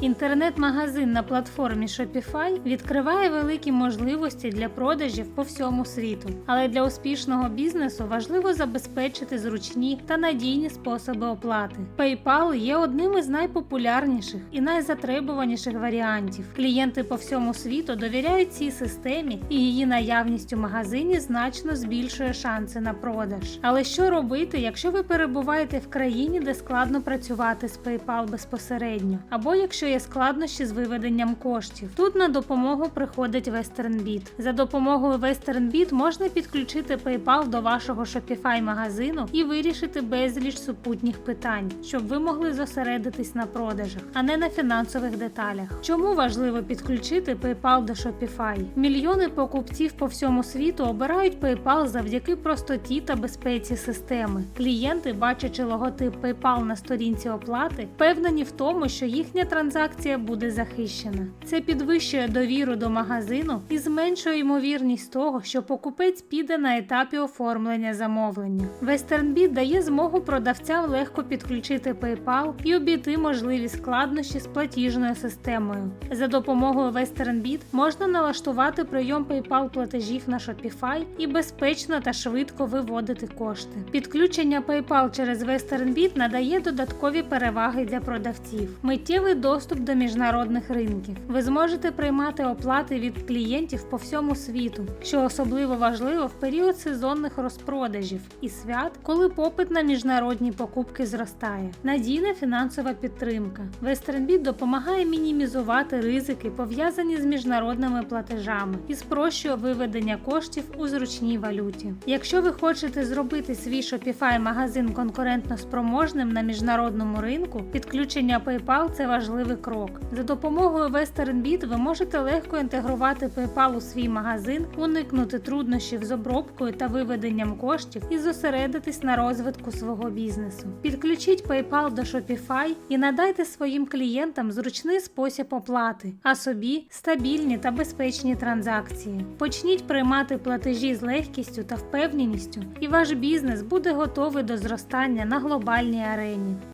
Інтернет-магазин на платформі Shopify відкриває великі можливості для продажів по всьому світу. Але для успішного бізнесу важливо забезпечити зручні та надійні способи оплати. PayPal є одним із найпопулярніших і найзатребуваніших варіантів. Клієнти по всьому світу довіряють цій системі, і її наявність у магазині значно збільшує шанси на продаж. Але що робити, якщо ви перебуваєте в країні, де складно працювати з PayPal безпосередньо, або якщо є складнощі з виведенням коштів? Тут на допомогу приходить WesternBit. За допомогою WesternBit можна підключити PayPal до вашого Shopify магазину і вирішити безліч супутніх питань, щоб ви могли зосередитись на продажах, а не на фінансових деталях. Чому важливо підключити PayPal до Shopify? Мільйони покупців по всьому світу обирають PayPal завдяки простоті та безпеці системи. Клієнти, бачачи логотип PayPal на сторінці оплати, впевнені в тому, що їхня транзакція буде захищена. Це підвищує довіру до магазину і зменшує ймовірність того, що покупець піде на етапі оформлення замовлення. WesternBit дає змогу продавцям легко підключити PayPal і обійти можливі складнощі з платіжною системою. За допомогою WesternBit можна налаштувати прийом PayPal платежів на Shopify і безпечно та швидко виводити кошти. Підключення PayPal через WesternBit надає додаткові переваги для продавців, миттєвий доступ до міжнародних ринків. Ви зможете приймати оплати від клієнтів по всьому світу, що особливо важливо в період сезонних розпродажів і свят, коли попит на міжнародні покупки зростає. Надійна фінансова підтримка. WesternBit допомагає мінімізувати ризики, пов'язані з міжнародними платежами, і спрощує виведення коштів у зручній валюті. Якщо ви хочете зробити свій Shopify магазин конкурентно спроможним на міжнародному ринку, підключення PayPal це важливий крок. За допомогою WesternBit ви можете легко інтегрувати PayPal у свій магазин, уникнути труднощів з обробкою та виведенням коштів і зосередитись на розвитку свого бізнесу. Підключіть PayPal до Shopify і надайте своїм клієнтам зручний спосіб оплати, а собі стабільні та безпечні транзакції. Почніть приймати платежі з легкістю та впевненістю, і ваш бізнес буде готовий до зростання на глобальній арені.